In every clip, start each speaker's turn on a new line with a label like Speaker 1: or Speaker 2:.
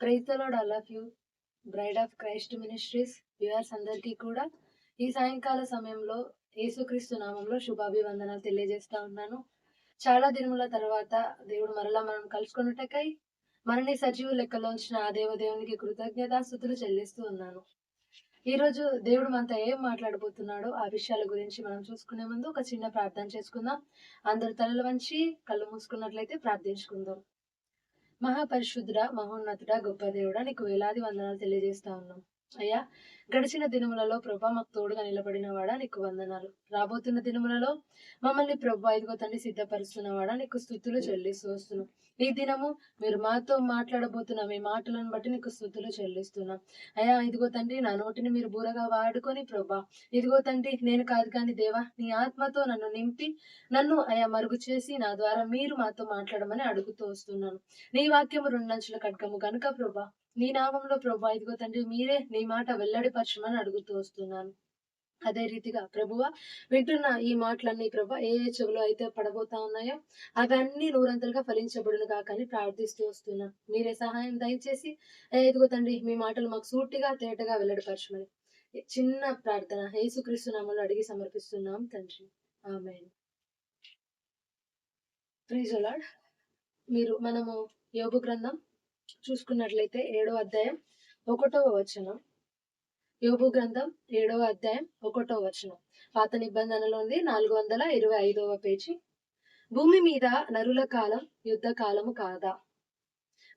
Speaker 1: Praise the Lord the all of you Bride of Christ Ministries viewers అందరికీ కూడా. ఈ సాయంకాల సమయంలో యేసుక్రీస్తు నామంలో శుభాభివందనాలు తెలియజేస్తా ఉన్నాను. చాలా దినముల తర్వాత దేవుడు మరలా మనం కలుసుకున్నట్టకై మనని సజీవు లెక్కలో ఉంచిన ఆ దేవదేవునికి కృతజ్ఞతాస్థుతులు చెల్లిస్తూ ఉన్నాను. ఈ రోజు దేవుడు మనతో ఏం మాట్లాడబోతున్నాడో ఆ విషయాల గురించి మనం చూసుకునే ముందు ఒక చిన్న ప్రార్థన చేసుకుందాం. అందరు తలలు వంచి కళ్ళు మూసుకున్నట్లయితే ప్రార్థించుకుందాం. మహాపరిశుద్ధుడ మహోన్నతుడ గొప్ప దేవుడా నీకు వేలాది వందనాలు తెలియజేస్తా ఉన్నాం. అయ్యా గడిచిన దినములలో ప్రభా మాకు తోడుగా నిలబడిన వాడా నీకు వందనాలు. రాబోతున్న దినములలో మమ్మల్ని ప్రభా ఇదిగో తండ్రి సిద్ధపరుస్తున్నవాడా నీకు స్థుతులు చెల్లిస్తూ ఈ దినము మీరు మాతో మాట్లాడబోతున్న మీ మాటలను బట్టి నీకు స్థుతులు చెల్లిస్తున్నాం. అయ్యా ఇదిగో తండ్రి నా నోటిని మీరు బూరగా వాడుకొని ప్రభా ఇదిగో తండ్రి నేను కాదు కానీ దేవా నీ ఆత్మతో నన్ను నింపి నన్ను అయా మరుగు చేసి నా ద్వారా మీరు మాతో మాట్లాడమని అడుగుతూ వస్తున్నాను. నీ వాక్యము రెండంచుల ఖడ్గము కనుక ప్రభా నీ నామంలో ప్రభా ఇదిగో తండ్రి మీరే నీ మాట వెల్లడిపరచమని అడుగుతూ వస్తున్నాను. అదే రీతిగా ప్రభువ వింటున్న ఈ మాటలన్నీ ప్రభా ఏ ఏ చెవిలో అయితే పడబోతా ఉన్నాయో అవన్నీ నూరంతలుగా ఫలించబడును కాకని ప్రార్థిస్తూ వస్తున్నా మీరే సహాయం దయచేసి ఏ తండ్రి మీ మాటలు మాకు సూటిగా తేటగా వెల్లడిపరచమని చిన్న ప్రార్థన యేసుక్రీస్తు నామంలో అడిగి సమర్పిస్తున్నాం తండ్రి. ఆమె ప్లీజ్ అలాడ్ మీరు మనము యోగ గ్రంథం చూసుకున్నట్లయితే ఏడో అధ్యాయం ఒకటవ వచనం. యోగు గ్రంథం ఏడవ అధ్యాయం ఒకటవ వచనం. పాత నిబంధనలో ఉంది నాలుగు వందల ఇరవై ఐదవ పేజీ. భూమి మీద నరుల కాలం యుద్ధ కాలము కాదా?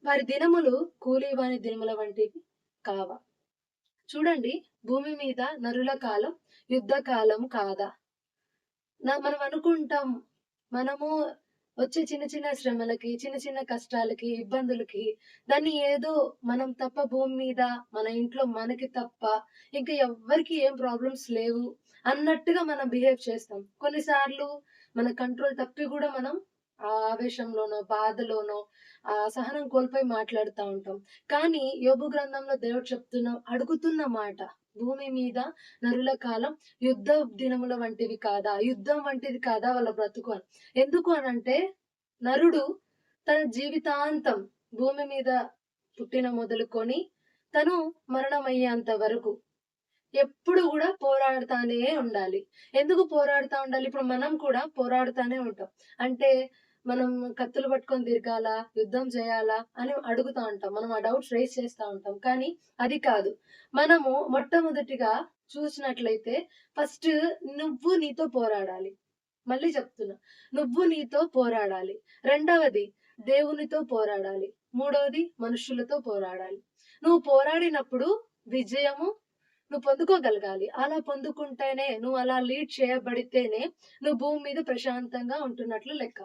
Speaker 1: వారి దినములు కూలివాని దినముల వంటివి కావా? చూడండి భూమి మీద నరుల కాలం యుద్ధ కాలం కాదా? నా మనం అనుకుంటాం మనము వచ్చే చిన్న చిన్న శ్రమలకి చిన్న చిన్న కష్టాలకి ఇబ్బందులకి దాన్ని ఏదో మనం తప్ప భూమి మీద మన ఇంట్లో మనకి తప్ప ఇంకా ఎవ్వరికి ఏం ప్రాబ్లమ్స్ లేవు అన్నట్టుగా మనం బిహేవ్ చేస్తాం. కొన్నిసార్లు మన కంట్రోల్ తప్పి కూడా మనం ఆ ఆవేశంలోనో బాధలోనో ఆ సహనం కోల్పోయి మాట్లాడుతూ ఉంటాం. కానీ యోగు గ్రంథంలో దేవుడు చెప్తున్న అడుగుతున్న మాట భూమి మీద నరుల కాలం యుద్ధ దినముల వంటివి కాదా? యుద్ధం వంటిది కాదా వాళ్ళ బ్రతుకు అని. ఎందుకు అనంటే నరుడు తన జీవితాంతం భూమి మీద పుట్టిన మొదలుకొని తను మరణమయ్యేంత వరకు ఎప్పుడు కూడా పోరాడుతానే ఉండాలి. ఎందుకు పోరాడుతా ఉండాలి? ఇప్పుడు మనం కూడా పోరాడుతానే ఉంటాం. అంటే మనం కత్తులు పట్టుకొని తిరగాల యుద్ధం చేయాలా అని అడుగుతా ఉంటాం. మనం ఆ డౌట్స్ రేస్ చేస్తూ ఉంటాం. కానీ అది కాదు. మనము మొట్టమొదటిగా చూసినట్లయితే ఫస్ట్ నువ్వు నీతో పోరాడాలి. మళ్ళీ చెప్తున్నా. నువ్వు నీతో పోరాడాలి. రెండవది దేవునితో పోరాడాలి. మూడవది మనుషులతో పోరాడాలి. నువ్వు పోరాడినప్పుడు విజయము నువ్వు పొందుకోగలగాలి. అలా పొందుకుంటేనే నువ్వు అలా లీడ్ చేయబడితేనే నువ్వు భూమి మీద ప్రశాంతంగా ఉంటున్నట్లు లెక్క.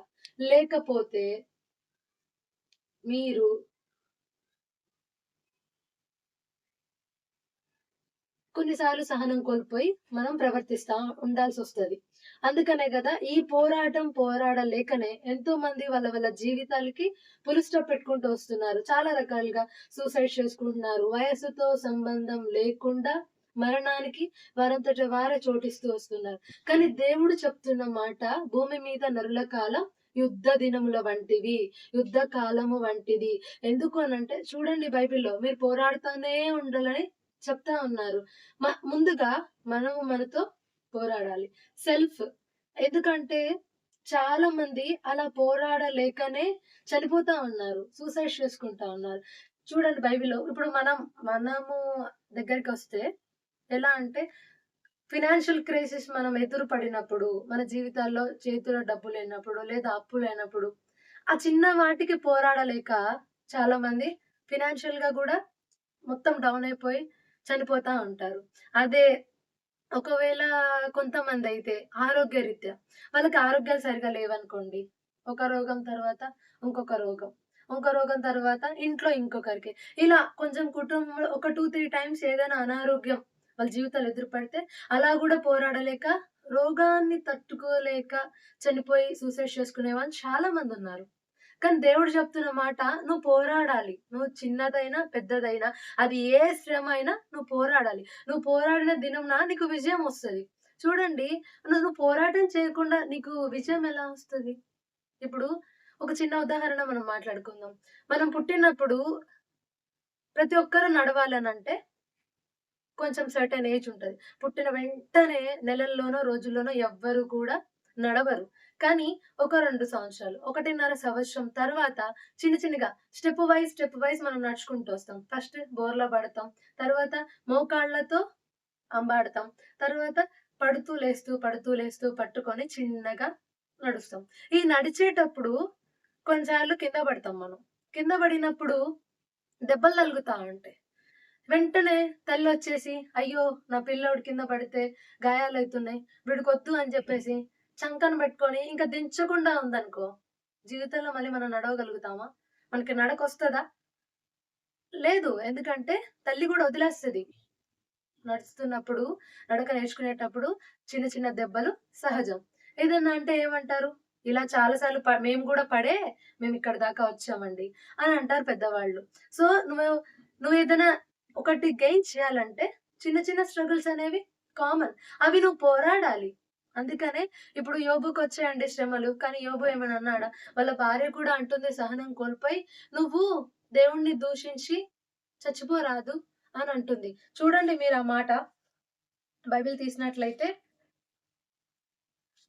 Speaker 1: లేకపోతే మీరు కొన్నిసార్లు సహనం కోల్పోయి మనం ప్రవర్తిస్తా ఉండాల్సి వస్తుంది అందుకనే కదా ఈ పోరాటం పోరాడలేకనే ఎంతో మంది వాళ్ళ వాళ్ళ జీవితాలకి పులుస్టాప్ పెట్టుకుంటూ వస్తున్నారు. చాలా రకాలుగా సూసైడ్ చేసుకుంటున్నారు. వయసుతో సంబంధం లేకుండా మరణానికి వారంతట వారే చోటిస్తూ వస్తున్నారు. కానీ దేవుడు చెప్తున్న మాట భూమి మీద నరుల కాలం యుద్ధ దినముల వంటివి యుద్ధ కాలము వంటిది. ఎందుకు అనంటే చూడండి బైబిల్లో మీరు పోరాడుతూనే ఉండాలని చెప్తా ఉన్నారు. ముందుగా మనము మనతో పోరాడాలి. సెల్ఫ్. ఎందుకంటే చాలా మంది అలా పోరాడలేకనే చనిపోతా ఉన్నారు సూసైడ్ చేసుకుంటా ఉన్నారు. చూడండి బైబిల్లో ఇప్పుడు మనం మనము దగ్గరికి వస్తే ఎలా అంటే ఫినాన్షియల్ క్రైసిస్ మనం ఎదురు పడినప్పుడు మన జీవితాల్లో చేతిలో డబ్బు లేనప్పుడు లేదా అప్పు లేనప్పుడు ఆ చిన్న వాటికి పోరాడలేక చాలా మంది ఫినాన్షియల్గా కూడా మొత్తం డౌన్ అయిపోయి చనిపోతా ఉంటారు. అదే ఒకవేళ కొంతమంది అయితే ఆరోగ్య రీత్యా వాళ్ళకి ఆరోగ్యాలు సరిగా లేవనుకోండి ఒక రోగం తర్వాత ఇంకొక రోగం ఇంకో రోగం తర్వాత ఇంట్లో ఇంకొకరికి. ఇలా కొంచెం కుటుంబంలో ఒక టూ త్రీ టైమ్స్ ఏదైనా అనారోగ్యం వాళ్ళ జీవితాలు ఎదురుపడితే అలా కూడా పోరాడలేక రోగాన్ని తట్టుకోలేక చనిపోయి సూసైడ్ చేసుకునే వాళ్ళు చాలా మంది ఉన్నారు. కానీ దేవుడు చెప్తున్న మాట నువ్వు పోరాడాలి. నువ్వు చిన్నదైనా పెద్దదైనా అది ఏ శ్రమ అయినా నువ్వు పోరాడాలి. నువ్వు పోరాడిన దినంన నీకు విజయం వస్తుంది. చూడండి నువ్వు పోరాటం చేయకుండా నీకు విజయం ఎలా వస్తుంది? ఇప్పుడు ఒక చిన్న ఉదాహరణ మనం మాట్లాడుకుందాం. మనం పుట్టినప్పుడు ప్రతి ఒక్కరు నడవాలని అంటే కొంచెం సర్టన్ ఏజ్ ఉంటుంది పుట్టిన వెంటనే నెలల్లోనో, రోజుల్లోనో ఎవ్వరు కూడా నడవరు. కానీ ఒక రెండు సంవత్సరాలు, 1.5 సంవత్సరం తర్వాత చిన్న చిన్నగా స్టెప్ వైస్, స్టెప్ వైస్ మనం నడుచుకుంటూ వస్తాం. ఫస్ట్ బోర్లో పడతాం. తర్వాత మోకాళ్ళతో అంబాడతాం. తర్వాత పడుతూ లేస్తూ, పడుతూ లేస్తూ పట్టుకొని చిన్నగా నడుస్తాం. ఈ నడిచేటప్పుడు కొన్నిసార్లు కింద పడతాం మనం. కింద పడినప్పుడు దెబ్బలు తలుగుతా ఉంటాయి. వెంటనే తల్లి వచ్చేసి అయ్యో! నా పిల్లోడు కింద పడితే గాయాలు అవుతున్నాయి వీడికొద్దు అని చెప్పేసి చంకన పెట్టుకొని ఇంకా దించకుండా ఉందనుకో, జీవితంలో మళ్ళీ మనం నడవగలుగుతామా? మనకి నడక వస్తుందా లేదు. ఎందుకంటే తల్లి కూడా వదిలేస్తుంది నడుస్తున్నప్పుడు, నడక నేర్చుకునేటప్పుడు చిన్న చిన్న దెబ్బలు సహజం. ఏదన్నా అంటే ఏమంటారు? ఇలా చాలా సార్లు మేము కూడా పడే మేము ఇక్కడ దాకా వచ్చామండి అని అంటారు పెద్దవాళ్ళు. సో, నువ్వు నువ్వు ఏదైనా ఒకటి గెయిన్ చేయాలంటే చిన్న చిన్న స్ట్రగుల్స్ అనేవి కామన్. అవి నువ్వు పోరాడాలి. అందుకనే ఇప్పుడు యోబుకొచ్చాయండి శ్రమలు. కానీ యోబు ఏమైనా అన్నాడా? వాళ్ళ భార్య కూడా అంటుంది సహనం కోల్పోయి, "నువ్వు దేవుణ్ణి దూషించి చచ్చిపోరాదు" అని అంటుంది. చూడండి మీరు ఆ మాట. బైబిల్ తీసినట్లయితే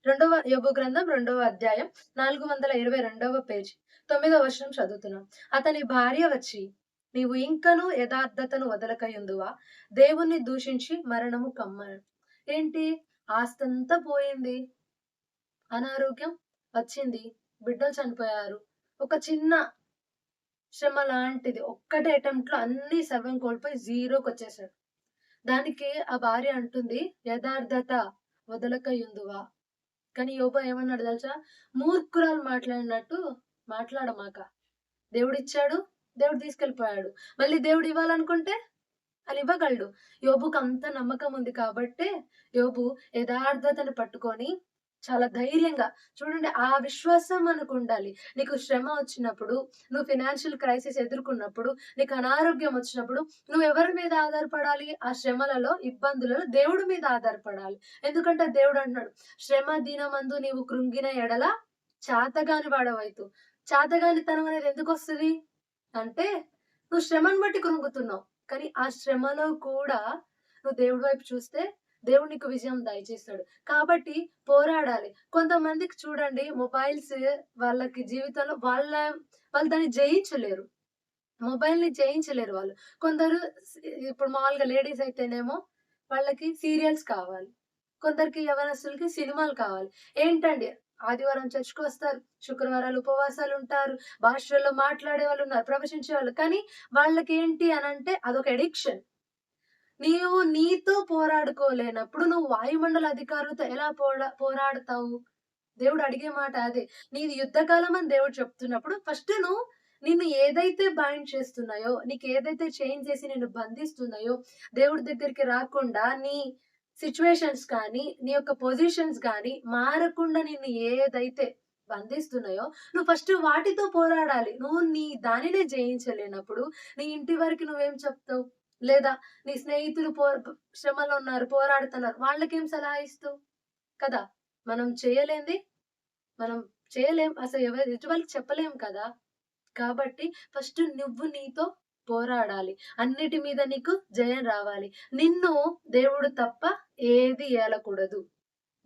Speaker 1: రెండవ యోగు గ్రంథం రెండవ అధ్యాయం 422వ పేజీ. తొమ్మిదవ వర్షం చదువుతున్నాం. అతని భార్య వచ్చి, "నీవు ఇంకనూ యథార్థతను వదలకయుందువా? దేవుణ్ణి దూషించి మరణము కమ్మను." ఏంటి? ఆస్తంతా పోయింది. అనారోగ్యం వచ్చింది. బిడ్డలు చనిపోయారు. ఒక చిన్న శ్రమ లాంటిది. ఒక్కటే అటెంప్ట్‌లో అన్ని సర్వం కోల్పోయి జీరోకి వచ్చేసాడు దానికి ఆ భార్య అంటుంది, "యథార్థత వదలకయుందువా?" కానీ యోబ ఏమన్నాడు తెలుసా? మూర్ఖురాలు మాట్లాడినట్టు మాట్లాడమాక. దేవుడిచ్చాడు, దేవుడు తీసుకెళ్ళిపోయాడు. మళ్ళీ దేవుడు ఇవ్వాలనుకుంటే అని ఇవ్వగలడు. యోబుకు అంత నమ్మకం ఉంది కాబట్టే యోబు యథార్థతను పట్టుకొని చాలా ధైర్యంగా చూడండి ఆ విశ్వాసం మనకుండాలి. నీకు శ్రమ వచ్చినప్పుడు, నువ్వు ఫినాన్షియల్ క్రైసిస్ ఎదుర్కొన్నప్పుడు, నీకు అనారోగ్యం వచ్చినప్పుడు నువ్వు ఎవరి మీద ఆధారపడాలి? ఆ శ్రమలలో, ఇబ్బందులలో దేవుడి మీద ఆధారపడాలి. ఎందుకంటే దేవుడు అంటున్నాడు, "శ్రమ దినమందు నీవు కృంగిన ఎడల చాతగాని వాడవైతూ చాతగాని తనం అనేది ఎందుకు వస్తుంది అంటే నువ్వు శ్రమను బట్టి కృంగుతున్నావు. కానీ ఆ శ్రమలో కూడా నువ్వు దేవుడి వైపు చూస్తే దేవుడు నీకు విజయం దయచేస్తాడు. కాబట్టి పోరాడాలి. కొంతమందికి చూడండి మొబైల్స్ వాళ్ళకి జీవితంలో వాళ్ళ వాళ్ళు దాన్ని జయించలేరు. మొబైల్‌ని జయించలేరు వాళ్ళు. కొందరు ఇప్పుడు మామూలుగా లేడీస్ అయితేనేమో వాళ్ళకి సీరియల్స్ కావాలి. కొందరికి యవనస్తులకి సినిమాలు కావాలి. ఏంటండి ఆదివారం చర్చ్‌కొస్తారు. శుక్రవారాలు ఉపవాసాలు ఉంటారు భాషల్లో మాట్లాడే వాళ్ళున్నారు. ప్రవచించే వాళ్ళు. కానీ వాళ్ళకి ఏంటి అని అంటే అదొక ఎడిక్షన్ నీవు నీతో పోరాడుకోలేనప్పుడు నువ్వు వాయుమండల అధికారులతో ఎలా పోరా పోరాడతావు? దేవుడు అడిగే మాట అదే. నీది యుద్ధకాలం అని దేవుడు చెప్తున్నప్పుడు ఫస్ట్ నువ్వు నిన్ను ఏదైతే బైండ్ చేస్తున్నాయో, నీకు ఏదైతే చేంజ్ చేసి నిన్ను బంధిస్తున్నాయో, దేవుడి దగ్గరికి రాకుండా నీ సిచ్యువేషన్స్ కానీ, నీ యొక్క పొజిషన్స్ కానీ మారకుండా నిన్ను ఏదైతే బంధిస్తున్నాయో, నువ్వు ఫస్ట్ వాటితో పోరాడాలి. నువ్వు నీ దానినే జయించలేనప్పుడు, నీ ఇంటి వరకు నువ్వేం చెప్తావు? లేదా నీ స్నేహితులు పో శ్రమలో ఉన్నారు, పోరాడుతున్నారు. వాళ్ళకేం సలహా ఇస్తావు? కదా! మనం చేయలేంది మనం చేయలేం. అసలు ఎవరు ఎదుటి వాళ్ళకి చెప్పలేం కదా! కాబట్టి ఫస్ట్ నువ్వు నీతో పోరాడాలి. అన్నిటి మీద నీకు జయం రావాలి. నిన్ను దేవుడు తప్ప ఏది ఏలకూడదు.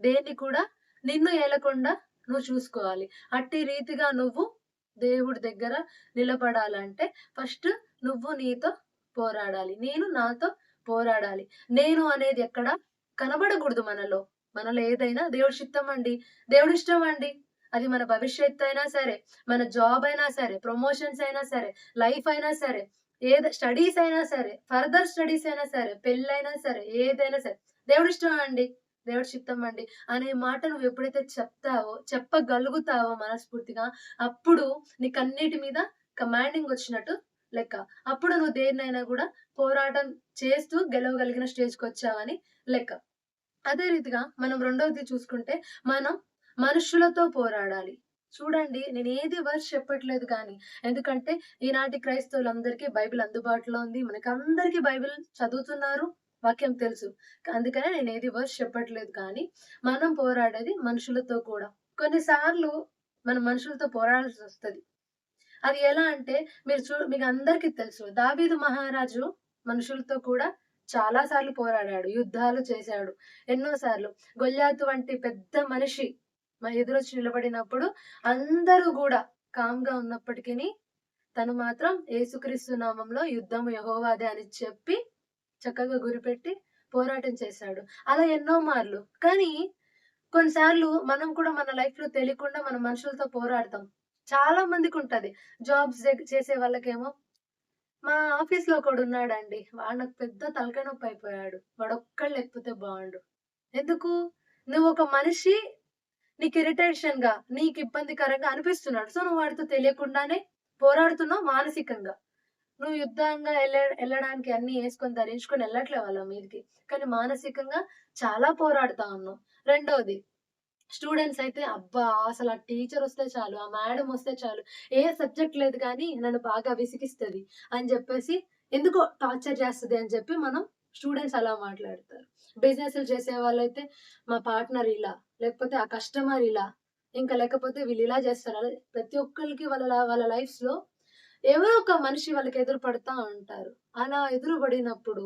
Speaker 1: దేన్ని కూడా నిన్ను ఏలకుండా నువ్వు చూసుకోవాలి. అట్టి రీతిగా నువ్వు దేవుడి దగ్గర నిలబడాలంటే ఫస్ట్ నువ్వు నీతో పోరాడాలి. నేను నాతో పోరాడాలి. నేను అనేది ఎక్కడ కనబడకూడదు మనలో. మనలో ఏదైనా దేవుడి చిత్తం అండి. దేవుడి ఇష్టం అండి. అది మన భవిష్యత్తు అయినా సరే, మన జాబ్ అయినా సరే, ప్రమోషన్స్ అయినా సరే, లైఫ్ అయినా సరే, ఏది స్టడీస్ అయినా సరే, ఫర్దర్ స్టడీస్ అయినా సరే, పెళ్ళైనా సరే, ఏదైనా సరే, దేవుడి ఇష్టం అండి. దేవుడి చిత్తం అండి. అనే మాట నువ్వు ఎప్పుడైతే చెప్తావో, చెప్పగలుగుతావో మనస్ఫూర్తిగా, అప్పుడు నీకు అన్నిటి మీద కమాండింగ్ వచ్చినట్టు లెక్క. అప్పుడు నువ్వు దేన్నైనా కూడా పోరాటం చేస్తూ గెలవగలిగిన స్టేజ్‌కొచ్చావని లెక్క. అదే రీతిగా మనం రెండవది చూసుకుంటే, మనం మనుషులతో పోరాడాలి. చూడండి నేను ఏది వర్స్ చెప్పట్లేదు కానీ, ఎందుకంటే ఈనాటి క్రైస్తవులందరికీ బైబిల్ అందుబాటులో ఉంది. మనకందరికీ బైబిల్ చదువుతున్నారు. వాక్యం తెలుసు. అందుకనే నేను ఏది వర్స్ చెప్పట్లేదు కానీ, మనం పోరాడేది మనుషులతో కూడా. కొన్నిసార్లు మన మనం మనుషులతో వస్తుంది అది ఎలా అంటే మీరు చూ మీకు అందరికీ తెలుసు దావీదు మహారాజు మనుషులతో కూడా చాలా సార్లు పోరాడాడు యుద్ధాలు చేశాడు ఎన్నో సార్లు గొల్లాతు వంటి పెద్ద మనిషి ఎదురొచ్చి నిలబడినప్పుడు అందరూ కూడా కామ్గా ఉన్నప్పటికీ తను మాత్రం ఏసుక్రీస్తు నామంలో యుద్ధం యహోవాదే అని చెప్పి చక్కగా గురిపెట్టి పోరాటం చేశాడు. అలా ఎన్నో మార్లు. కానీ కొన్నిసార్లు మనం కూడా మన లైఫ్లో తెలియకుండా మన మనుషులతో పోరాడతాం. చాలా మందికి ఉంటది. జాబ్స్ చేసే వాళ్ళకేమో మా ఆఫీస్లో ఒకడు ఉన్నాడండి. వాడు నాకు పెద్ద తలకాయ నొప్పి అయిపోయాడు. వాడు లేకపోతే బాగుండు. ఎందుకు? నువ్వు ఒక మనిషి నీకు ఇరిటేషన్గా నీకు ఇబ్బందికరంగా అనిపిస్తున్నాడు. సో నువ్వు వాడితో తెలియకుండానే పోరాడుతున్నావు మానసికంగా. నువ్వు యుద్ధంగా వెళ్ళ వెళ్ళడానికి అన్ని వేసుకొని ధరించుకొని వెళ్ళట్లే వాళ్ళ మీదకి. కానీ మానసికంగా చాలా పోరాడుతా ఉన్నావు. రెండవది స్టూడెంట్స్ అయితే అబ్బా అసలు ఆ టీచర్ వస్తే చాలు ఆ మేడం వస్తే చాలు. ఏ సబ్జెక్ట్ లేదు కానీ నన్ను బాగా విసిగిస్తుంది అని చెప్పేసి ఎందుకో టార్చర్ చేస్తుంది అని చెప్పి మనం స్టూడెంట్స్ అలా మాట్లాడతారు. బిజినెస్లు చేసే వాళ్ళైతే మా పార్ట్నర్ ఇలా లేకపోతే ఆ కస్టమర్ ఇలా ఇంకా లేకపోతే వీళ్ళు ఇలా చేస్తారు. ప్రతి ఒక్కరికి వాళ్ళ వాళ్ళ లైఫ్స్లో ఎవరో ఒక మనిషి వాళ్ళకి ఎదురు పడతా ఉంటారు. అలా ఎదురు పడినప్పుడు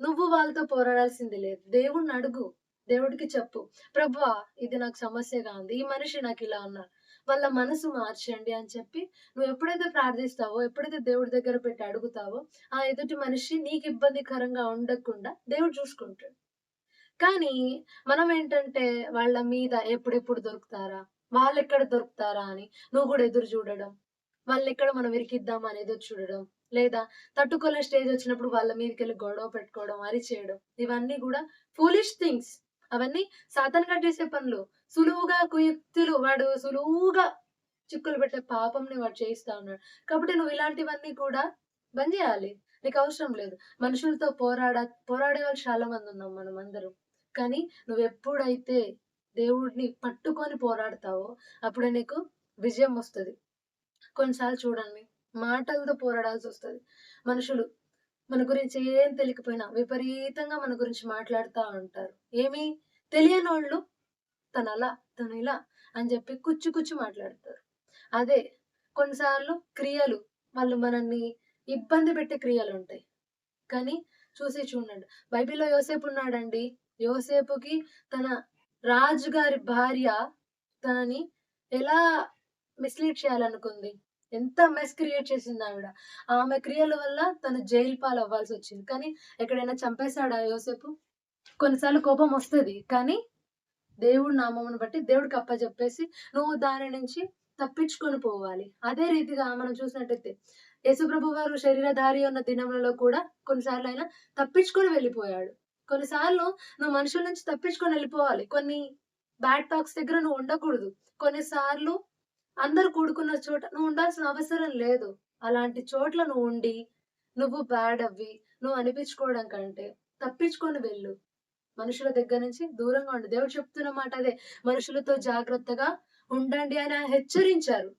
Speaker 1: నువ్వు వాళ్ళతో పోరాడాల్సింది లేదు. దేవుణ్ణి అడుగు. దేవుడికి చెప్పు. ప్రభా ఇది నాకు సమస్యగా ఉంది. ఈ మనిషి నాకు ఇలా ఉన్నారు వాళ్ళ మనసు మార్చండి అని చెప్పి నువ్వు ఎప్పుడైతే ప్రార్థిస్తావో ఎప్పుడైతే దేవుడి దగ్గర పెట్టి అడుగుతావో ఆ ఎదుటి మనిషి నీకు ఇబ్బందికరంగా ఉండకుండా దేవుడు చూసుకుంటాడు. కానీ మనం ఏంటంటే వాళ్ళ మీద ఎప్పుడెప్పుడు దొరుకుతారా? వాళ్ళు ఎక్కడ దొరుకుతారా అని నువ్వు కూడా ఎదురు చూడడం. వాళ్ళు ఎక్కడ మనం ఇరికిద్దాం అనేది చూడడం. లేదా తట్టుకోలే స్టేజ్ వచ్చినప్పుడు వాళ్ళ మీదకి వెళ్ళి గొడవ పెట్టుకోవడం అరిచేయడం. ఇవన్నీ కూడా ఫూలిష్ థింగ్స్ అవన్నీ సాతాన్ కట్టేసే పనులు. సులువుగా కుయుక్తులు వాడు సులువుగా చిక్కులు పెట్టే పాపంని వాడు చేయిస్తా ఉన్నాడు. కాబట్టి నువ్వు ఇలాంటివన్నీ కూడా బంద్ చేయాలి. నీకు అవసరం లేదు. మనుషులతో పోరాడ పోరాడే వాళ్ళు చాలా మంది ఉన్నాం మనం అందరం. కానీ నువ్వు ఎప్పుడైతే దేవుడిని పట్టుకొని పోరాడతావో అప్పుడే నీకు విజయం వస్తుంది. కొన్నిసార్లు చూడండి మాటలతో పోరాడాల్సి వస్తుంది. మనుషులు మన గురించి ఏం తెలియకపోయినా విపరీతంగా మన గురించి మాట్లాడుతూ ఉంటారు. ఏమి తెలియని వాళ్ళు తను అలా తను ఇలా అని చెప్పి కుచ్చు కుచ్చు మాట్లాడతారు. అదే కొన్నిసార్లు క్రియలు వాళ్ళు మనల్ని ఇబ్బంది పెట్టే క్రియలు ఉంటాయి. కానీ చూసి చూడండి బైబిల్లో యోసేపు ఉన్నాడండి యోసేపుకి తన రాజుగారి భార్య తనని ఎలా మిస్లీడ్ చేయాలనుకుంది? ఎంత మెస్ క్రియేట్ చేసింది ఆవిడ? ఆమె క్రియల వల్ల తను జైలు పాలు అవ్వాల్సి వచ్చింది. కానీ ఎక్కడైనా చంపేశాడా యోసేపు? కొన్నిసార్లు కోపం వస్తుంది. కానీ దేవుడు నామమును బట్టి దేవుడికి అప్పచెప్పేసి నువ్వు దాని నుంచి తప్పించుకొని పోవాలి. అదే రీతిగా మనం చూసినట్టయితే యేసుప్రభు వారు శరీరధారి ఉన్న దినములలో కూడా కొన్నిసార్లు ఆయన తప్పించుకొని వెళ్ళిపోయాడు. కొన్నిసార్లు నువ్వు మనుషుల నుంచి తప్పించుకొని వెళ్ళిపోవాలి. కొన్ని బ్యాడ్ టాక్స్ దగ్గర నువ్వు ఉండకూడదు. కొన్నిసార్లు అందరు కూడుకున్న చోట నువ్వు ఉండాల్సిన అవసరం లేదు. అలాంటి చోట్ల నువ్వు ఉండి నువ్వు బ్యాడ్ అవ్వి నువ్వు అనిపించుకోవడం కంటే తప్పించుకొని వెళ్ళు. మనుషుల దగ్గర నుంచి దూరంగా ఉండు. దేవుడు చెప్తున్న మాట అదే. మనుషులతో జాగ్రత్తగా ఉండండి అని ఆయన హెచ్చరించారు.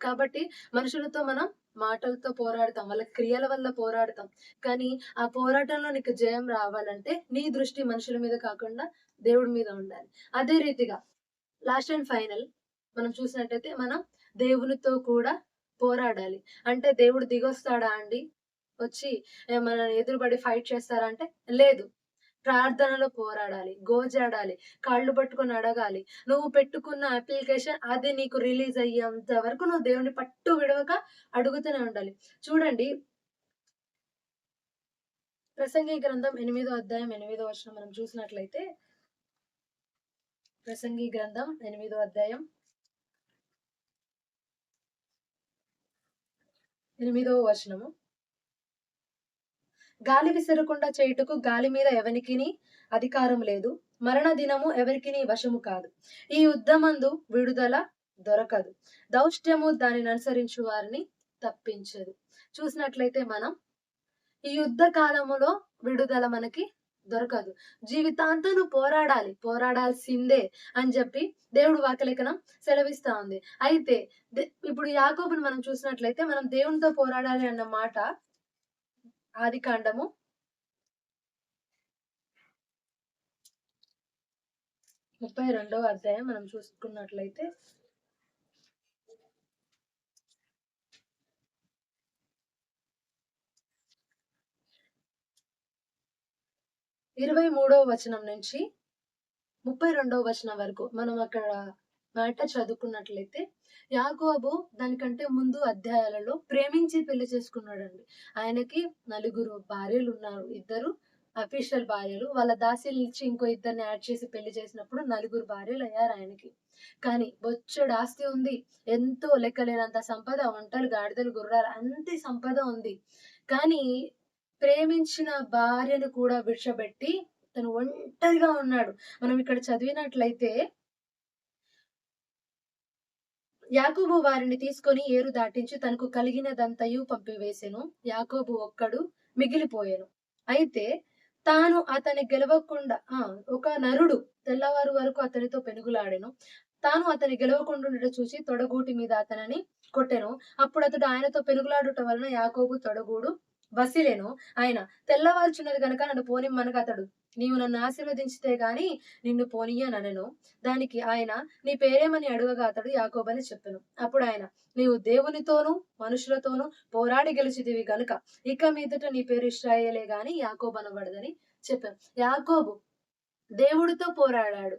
Speaker 1: కాబట్టి మనుషులతో మనం మాటలతో పోరాడతాం వాళ్ళ క్రియల వల్ల పోరాడతాం. కానీ ఆ పోరాటంలో నీకు జయం రావాలంటే నీ దృష్టి మనుషుల మీద కాకుండా దేవుడి మీద ఉండాలి. అదే రీతిగా లాస్ట్ అండ్ ఫైనల్ మనం చూసినట్టయితే మనం దేవునితో కూడా పోరాడాలి. అంటే దేవుడు దిగొస్తాడా అండి? వచ్చి మన ఎదురుబడి ఫైట్ చేస్తారా? అంటే లేదు. ప్రార్థనలో పోరాడాలి గోజాడాలి కాళ్ళు పట్టుకొని అడగాలి. నువ్వు పెట్టుకున్న అప్లికేషన్ అది నీకు రిలీజ్ అయ్యేంత వరకు నువ్వు దేవుని పట్టు విడవక అడుగుతూనే ఉండాలి. చూడండి. ప్రసంగి గ్రంథం ఎనిమిదో అధ్యాయం ఎనిమిదో వచనం మనం చూసినట్లయితే ప్రసంగి గ్రంథం ఎనిమిదో అధ్యాయం ఎనిమిదవ వచనము. గాలి విసరకుండా చేయుటకు గాలి మీద ఎవనికిని అధికారం లేదు. మరణ దినము ఎవరికి వశము కాదు. ఈ యుద్ధమందు విడుదల దొరకదు. దౌష్ట్యము దానిని అనుసరించు వారిని తప్పించదు. చూసినట్లయితే మనం ఈ యుద్ధ కాలములో విడుదల మనకి దొరకదు. జీవితాంతం నువ్వు పోరాడాలి. పోరాడాల్సిందే అని చెప్పి దేవుడు వాకలేఖనం సెలవిస్తా ఉంది. అయితే ఇప్పుడు యాకోబుని మనం చూసినట్లయితే మనం దేవునితో పోరాడాలి అన్న మాట ఆది కాండము. ముప్పై రెండవ అధ్యాయం మనం చూసుకున్నట్లయితే ఇరవై మూడవ వచనం నుంచి ముప్పై రెండవ వచనం వరకు మనం అక్కడ బయట చదువుకున్నట్లయితే యాకోబు దానికంటే ముందు అధ్యాయాలలో ప్రేమించి పెళ్ళి చేసుకున్నాడండి. ఆయనకి నలుగురు భార్యలు ఉన్నారు ఇద్దరు అఫీషియల్ భార్యలు. వాళ్ళ దాసీలు ఇచ్చి ఇంకో ఇద్దరిని యాడ్ చేసి పెళ్ళి చేసినప్పుడు నలుగురు భార్యలు అయ్యారు ఆయనకి. కానీ బొచ్చడు ఆస్తి ఉంది. ఎంతో లెక్కలేనంత సంపద వంటలు గాడిదలు గుర్రాలు అంతే సంపద ఉంది. కానీ ప్రేమించిన భార్యను కూడా విడిచబెట్టి తను ఒంటరిగా ఉన్నాడు. మనం ఇక్కడ చదివినట్లయితే యాకోబు వారిని తీసుకొని ఏరు దాటించి తనకు కలిగినదంతయు పంపివేసెను. యాకోబు ఒక్కడు మిగిలిపోయాను. అయితే తాను అతని గెలవకుండా ఆ ఒక నరుడు తెల్లవారు వరకు అతనితో పెనుగులాడెను. తాను అతని గెలవకుండా చూసి తొడగూటి మీద అతనని కొట్టెను. అప్పుడు అతడు ఆయనతో పెనుగులాడుట వలన యాకోబు తొడగూడు బసిలేను ఆయన తెల్లవారుచున్నది గనక నన్ను పోనిమ్మనగా అతడు నీవు నన్ను ఆశీర్వదించితే గాని నిన్ను పోనీయనను దానికి ఆయన నీ పేరేమని అడుగగా అతడు యాకోబని చెప్పెను. అప్పుడు ఆయన నీవు దేవునితోనూ మనుషులతోనూ పోరాడి గెలిచిదివి గనుక ఇక మీదట నీ పేరు ఇస్రాయేలే గాని యాకోబ్ అనబడదని చెప్పాను. యాకోబు దేవుడితో పోరాడాడు.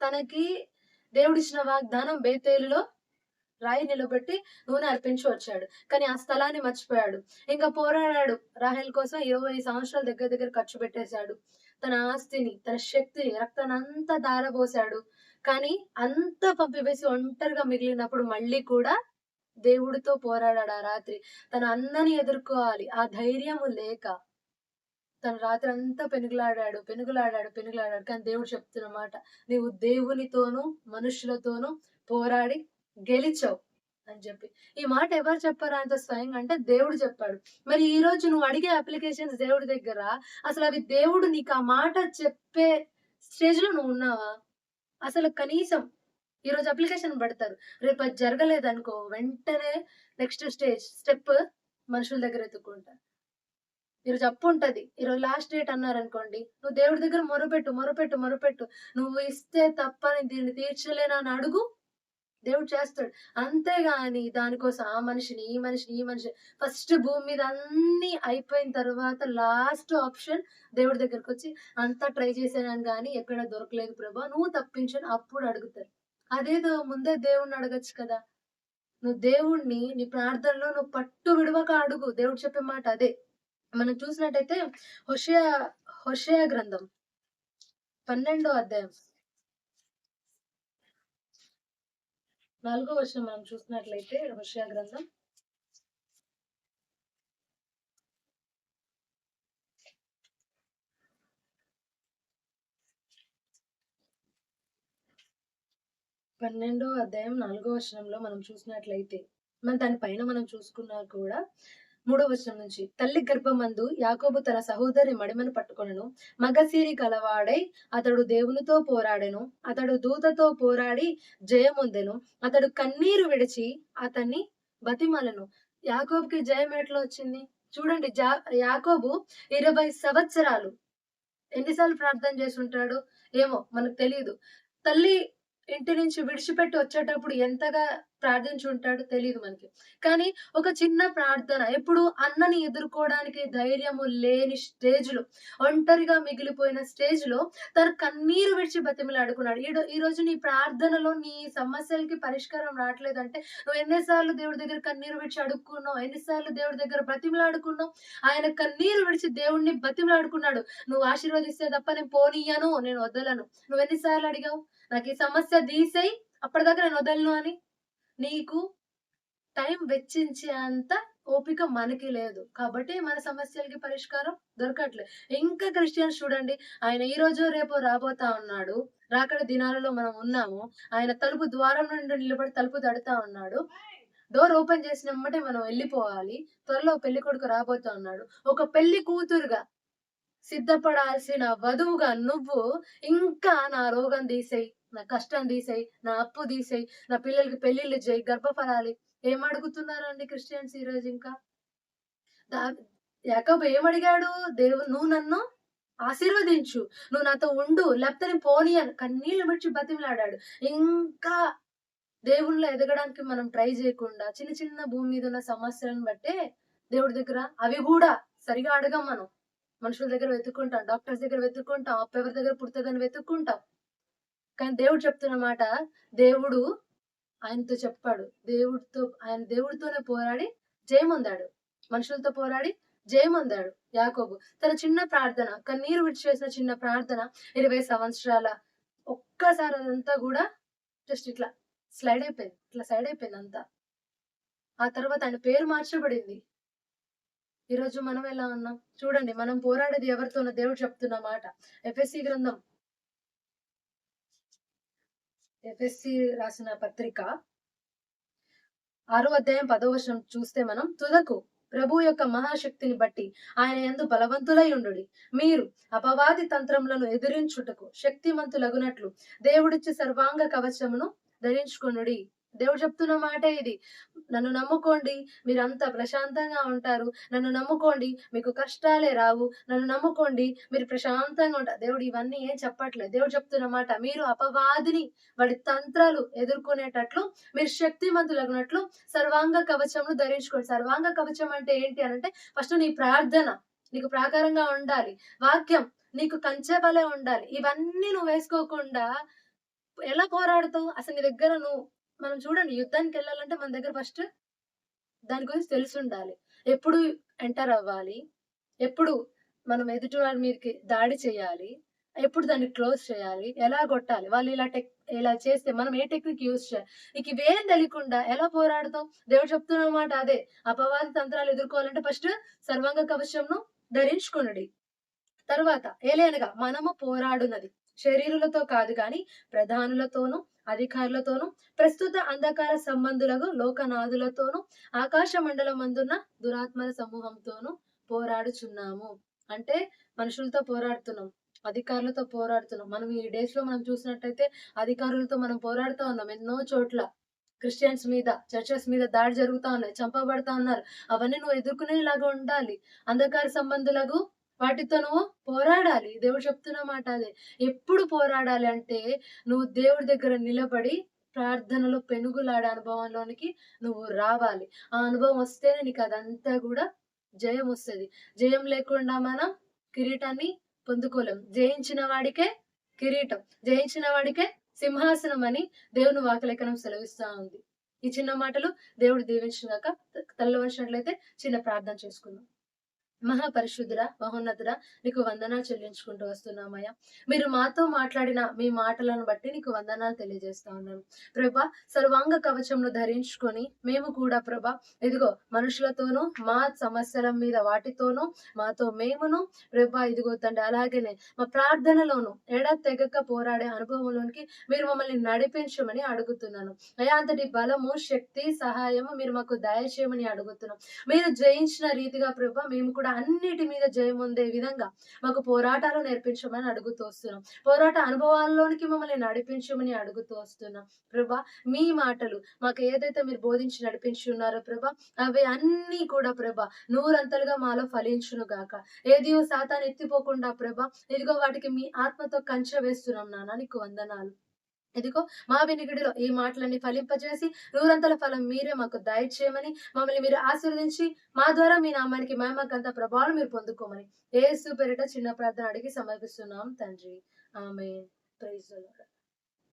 Speaker 1: తనకి దేవుడిచ్చిన వాగ్దానం బేతేలులో రాయి నిలబెట్టి నూనె అర్పించి వచ్చాడు. కానీ ఆ స్థలాన్ని మర్చిపోయాడు. ఇంకా పోరాడాడు. రాహెల్ కోసం ఇరవై సంవత్సరాల దగ్గర దగ్గర ఖర్చు పెట్టేశాడు. తన ఆస్తిని తన శక్తిని రక్తాన్నంతా దారబోసాడు కానీ అంతా పంపివేసి ఒంటరిగా మిగిలినప్పుడు మళ్ళీ కూడా దేవుడితో పోరాడాడు ఆ రాత్రి. తన అందరిని ఎదుర్కోవాలి. ఆ ధైర్యము లేక తన రాత్రి అంతా పెనుగులాడాడు పెనుగులాడాడు పెనుగులాడాడు. కానీ దేవుడు చెప్తున్నమాట నీవు దేవునితోనూ మనుషులతోనూ పోరాడి గెలిచావు. అని చెప్పి. ఈ మాట ఎవరు చెప్పారు? ఆయనతో స్వయంగా అంటే దేవుడు చెప్పాడు. మరి ఈ రోజు నువ్వు అడిగే అప్లికేషన్స్ దేవుడి దగ్గర అసలు అవి దేవుడు నీకు ఆ మాట చెప్పే స్టేజ్లో నువ్వు ఉన్నావా? అసలు కనీసం ఈ రోజు అప్లికేషన్ పెడతారు. రేపు అది జరగలేదు అనుకో వెంటనే నెక్స్ట్ స్టేజ్ స్టెప్ మనుషుల దగ్గర ఎత్తుకుంటారు ఈరోజు అప్పు ఉంటుంది. ఈరోజు లాస్ట్ డేట్ అన్నారు అనుకోండి నువ్వు దేవుడి దగ్గర మొరపెట్టు మొరపెట్టు మొరపెట్టు. నువ్వు ఇస్తే తప్పని దీన్ని తీర్చలేనా అని అడుగు దేవుడు చేస్తాడు. అంతేగాని దానికోసం ఆ మనిషిని ఈ మనిషిని ఈ మనిషి ఫస్ట్ భూమి మీద అన్ని అయిపోయిన తర్వాత లాస్ట్ ఆప్షన్ దేవుడి దగ్గరకు వచ్చి అంతా ట్రై చేశాను కానీ ఎక్కడ దొరకలేదు ప్రభా నువ్వు తప్పించని అప్పుడు అడుగుతారు అదేదో ముందే దేవుణ్ణి అడగచ్చు కదా. నువ్వు దేవుణ్ణి నీ ప్రార్థనలో నువ్వు పట్టు విడవక అడుగు. దేవుడు చెప్పే మాట అదే. మనం చూసినట్టయితే హుషయ హుషయ గ్రంథం పన్నెండో అధ్యాయం. నాలుగో వర్షం మనం చూసినట్లయితే హుషయ గ్రంథం. పన్నెండో అధ్యాయం నాలుగో వర్షంలో మనం చూసినట్లయితే మన దానిపైన మనం చూసుకున్నా కూడా మూడో వచనం నుంచి. తల్లి గర్భమందు యాకోబు తన సహోదరి మడిమను పట్టుకొనను. మగసీరి కలవాడై అతడు దేవునితో పోరాడెను. అతడు దూతతో పోరాడి జయముందెను. అతడు కన్నీరు విడిచి అతన్ని బతిమలను. యాకోబుకి జయం ఎట్లా వచ్చింది? చూడండి జా యాకోబు ఇరవై సంవత్సరాలు ఎన్నిసార్లు ప్రార్థన చేసి ఉంటాడు? ఏమో మనకు తెలియదు తల్లి ఇంటి నుంచి విడిచిపెట్టి వచ్చేటప్పుడు ఎంతగా ప్రార్థించుంటాడు తెలియదు మనకి. కానీ ఒక చిన్న ప్రార్థన ఎప్పుడు అన్నని ఎదుర్కోవడానికి ధైర్యము లేని స్టేజ్లో ఒంటరిగా మిగిలిపోయిన స్టేజ్లో కన్నీరు విడిచి బతిమలాడుకున్నాడు. ఈ ఈ రోజు నీ ప్రార్థనలో నీ సమస్యలకి పరిష్కారం రావట్లేదంటే నువ్వు ఎన్నిసార్లు దేవుడి దగ్గర కన్నీరు విడిచి అడుక్కున్నావు ఎన్నిసార్లు దేవుడి దగ్గర బతిమలాడుకున్నావు ఆయన కన్నీరు విడిచి దేవుడిని బతిమలాడుకున్నాడు. నువ్వు ఆశీర్వదిస్తే తప్ప నేను పోనీయను నేను వదలను. నువ్వు ఎన్నిసార్లు అడిగావు? నాకు ఈ సమస్య తీసేయి అప్పటిదాకా నేను వదలను అని. నీకు టైం వెచ్చించే అంత ఓపిక మనకి లేదు. కాబట్టి మన సమస్యలకి పరిష్కారం దొరకట్లేదు. ఇంకా క్రిస్టియన్స్ చూడండి ఆయన ఈ రోజు రేపు రాబోతా ఉన్నాడు. రాకడ దినాలలో మనం ఉన్నాము. ఆయన తలుపు ద్వారం నుండి నిలబడి తలుపు తడుతా ఉన్నాడు. డోర్ ఓపెన్ చేసినమ్మటే మనం వెళ్ళిపోవాలి. త్వరలో పెళ్ళి కొడుకు రాబోతా ఉన్నాడు. ఒక పెళ్ళి కూతురుగా సిద్ధపడాల్సిన వధువుగా నువ్వు ఇంకా నా రోగం తీసేయి. నా కష్టం తీసేయి నా అప్పు తీసేయి నా పిల్లలకి పెళ్ళిళ్ళు చేయి గర్భఫలాలి ఏం అడుగుతున్నారండి క్రిస్టియన్స్ ఈరోజు రోజు ఇంకా యాకబ్ ఏమడిగాడు దేవు నువ్వు నన్ను ఆశీర్వదించు. నువ్వు నాతో ఉండు. లేకపోతే నేను పోనీ అని కన్నీళ్ళు విడిచి బతిమలాడాడు. ఇంకా దేవుళ్ళు ఎదగడానికి మనం ట్రై చేయకుండా చిన్న చిన్న భూమి మీద ఉన్న సమస్యలను బట్టే దేవుడి దగ్గర అవి కూడా సరిగా అడగం మనం. మనుషుల దగ్గర వెతుక్కుంటాం డాక్టర్స్ దగ్గర వెతుక్కుంటాం అప్పెవరి ఎవరి దగ్గర పుడుతుందని వెతుక్కుంటాం. కానీ దేవుడు చెప్తున్న మాట దేవుడు ఆయనతో చెప్పాడు. దేవుడితో ఆయన దేవుడితోనే పోరాడి జయమొందాడు మనుషులతో పోరాడి జయమొందాడు యాకోబు. తన చిన్న ప్రార్థన కన్నీరు విడిచి చేసిన చిన్న ప్రార్థన ఇరవై సంవత్సరాల ఒక్కసారి అదంతా కూడా జస్ట్ ఇట్లా స్లైడ్ అయిపోయింది. ఇట్లా సైడ్ అయిపోయింది అంతా. ఆ తర్వాత ఆయన పేరు మార్చబడింది. ఈరోజు మనం ఎలా ఉన్నాం? చూడండి మనం పోరాడేది ఎవరితోనో దేవుడు చెప్తున్న మాట. ఎఫ్ఎస్సి గ్రంథం ఎఫ్ఎస్సి రాసిన పత్రిక ఆరో అధ్యాయం పదో వర్షం చూస్తే మనం తుదకు ప్రభు యొక్క మహాశక్తిని బట్టి ఆయన ఎందు బలవంతులై ఉండు మీరు అపవాది తంత్రములను ఎదిరించుటకు శక్తిమంతులగునట్లు దేవుడిచ్చి సర్వాంగ కవచమును ధరించుకొనుడి. దేవుడు చెప్తున్న మాట ఇది. నన్ను నమ్ముకోండి మీరంతా ప్రశాంతంగా ఉంటారు. నన్ను నమ్ముకోండి మీకు కష్టాలే రావు. నన్ను నమ్ముకోండి మీరు ప్రశాంతంగా ఉంటారు దేవుడు ఇవన్నీ ఏం చెప్పట్లేదు. దేవుడు చెప్తున్న మాట మీరు అపవాదిని వాడి తంత్రాలు ఎదుర్కొనేటట్లు మీరు శక్తిమంతులగినట్లు సర్వాంగ కవచమును ధరించుకోండి. సర్వాంగ కవచం అంటే ఏంటి అని అంటే ఫస్ట్ నీ ప్రార్థన నీకు ప్రాకారంగా ఉండాలి. వాక్యం నీకు కంచె ఉండాలి. ఇవన్నీ నువ్వు వేసుకోకుండా ఎలా పోరాడుతావు? అసలు నీ దగ్గర నువ్వు మనం చూడండి యుద్ధానికి వెళ్ళాలంటే మన దగ్గర ఫస్ట్ దాని గురించి తెలిసి ఉండాలి ఎప్పుడు ఎంటర్ అవ్వాలి? ఎప్పుడు మనం ఎదుటి వారి మీదకి దాడి చేయాలి? ఎప్పుడు దాన్ని క్లోజ్ చేయాలి? ఎలా కొట్టాలి? వాళ్ళు ఇలా టెక్ ఇలా చేస్తే మనం ఏ టెక్నిక్ యూజ్ చేయాలి నీకు ఇవేం తెలియకుండా ఎలా పోరాడతాం? దేవుడు చెప్తున్న మాట అదే. అపవాది తంత్రాలు ఎదుర్కోవాలంటే ఫస్ట్ సర్వాంగ కవచంను ధరించుకునుడి. తర్వాత ఏలేనగా మనము పోరాడునది. శరీరులతో కాదు కానీ ప్రధానులతోనూ అధికారులతోనూ ప్రస్తుత అంధకార సంబంధులకు లోకనాథులతోనూ ఆకాశ మండలం అందున్న దురాత్మల సమూహంతోనూ పోరాడుచున్నాము. అంటే మనుషులతో పోరాడుతున్నాం అధికారులతో పోరాడుతున్నాం. మనం ఈ డేస్లో మనం చూసినట్టయితే అధికారులతో మనం పోరాడుతూ ఉన్నాం ఎన్నో చోట్ల. క్రిస్టియన్స్ మీద చర్చెస్ మీద దాడి జరుగుతా ఉన్నాయి చంపబడతా ఉన్నారు. అవన్నీ నువ్వు ఎదుర్కొనేలాగా ఉండాలి. అంధకార సంబంధులకు వాటితో నువ్వు పోరాడాలి. దేవుడు చెప్తున్న మాట అదే. ఎప్పుడు పోరాడాలి అంటే నువ్వు దేవుడి దగ్గర నిలబడి ప్రార్థనలో పెనుగులాడే అనుభవంలోనికి నువ్వు రావాలి. ఆ అనుభవం వస్తేనే నీకు అదంతా కూడా జయం వస్తుంది. జయం లేకుండా మనం కిరీటాన్ని పొందుకోలేం. జయించిన వాడికే కిరీటం. జయించిన వాడికే సింహాసనం అని దేవుని వాకలేఖనం సెలవిస్తా ఉంది. ఈ చిన్న మాటలు దేవుడు దీవించినాక తల్లవచ్చినట్లయితే చిన్న ప్రార్థన చేసుకుందాం. మహాపరిశుద్ధుర మహోన్నతుడ నీకు వందనాలు చెల్లించుకుంటూ వస్తున్నామయ్యా మీరు మాతో మాట్లాడిన మీ మాటలను బట్టి నీకు వందనాలు తెలియజేస్తా ఉన్నాను ప్రభా సర్వాంగ కవచంను ధరించుకొని మేము కూడా ప్రభా ఇదిగో మనుషులతోనూ మా సమస్యల మీద వాటితోనూ మాతో మేమును ప్రభా ఇదిగో తండ్రి అలాగనే మా ప్రార్థనలోను ఎడ తెగక పోరాడే అనుభవంలోనికి మీరు మమ్మల్ని నడిపించమని అడుగుతున్నాను. అయ్యా అంతటి బలము శక్తి సహాయము మీరు మాకు దయచేయమని అడుగుతున్నాం. మీరు జయించిన రీతిగా ప్రభా మేము కూడా అన్నిటి మీద జయం ఉండే విధంగా మాకు పోరాటాలు నేర్పించమని అడుగుతూ వస్తున్నాం. పోరాట అనుభవాల్లోనికి మమ్మల్ని నడిపించమని అడుగుతూ వస్తున్నాం. ప్రభా మీ మాటలు మాకు ఏదైతే మీరు బోధించి నడిపించి ఉన్నారో ప్రభా అవి అన్నీ కూడా ప్రభా నూరంతలుగా మాలో ఫలించును గాక. ఏది సాతాన్ని ఎత్తిపోకుండా ప్రభా ఇదిగో వాటికి మీ ఆత్మతో కంచె వేస్తున్నాం నాన్న. నీకు వందనాలు. ఇదిగో మా వినికిడిలో ఈ మాటలన్నీ ఫలింపజేసి నూరంతల ఫలం మీరే మాకు దయచేయమని మమ్మల్ని మీరు ఆశీర్వదించి మా ద్వారా మీ నామానికి మేమకంత ప్రభావం మీరు పొందుకోమని ఏసు పేరిట చిన్న ప్రార్థన అడిగి సమర్పిస్తున్నాం తండ్రి. ఆమె ప్రైజ్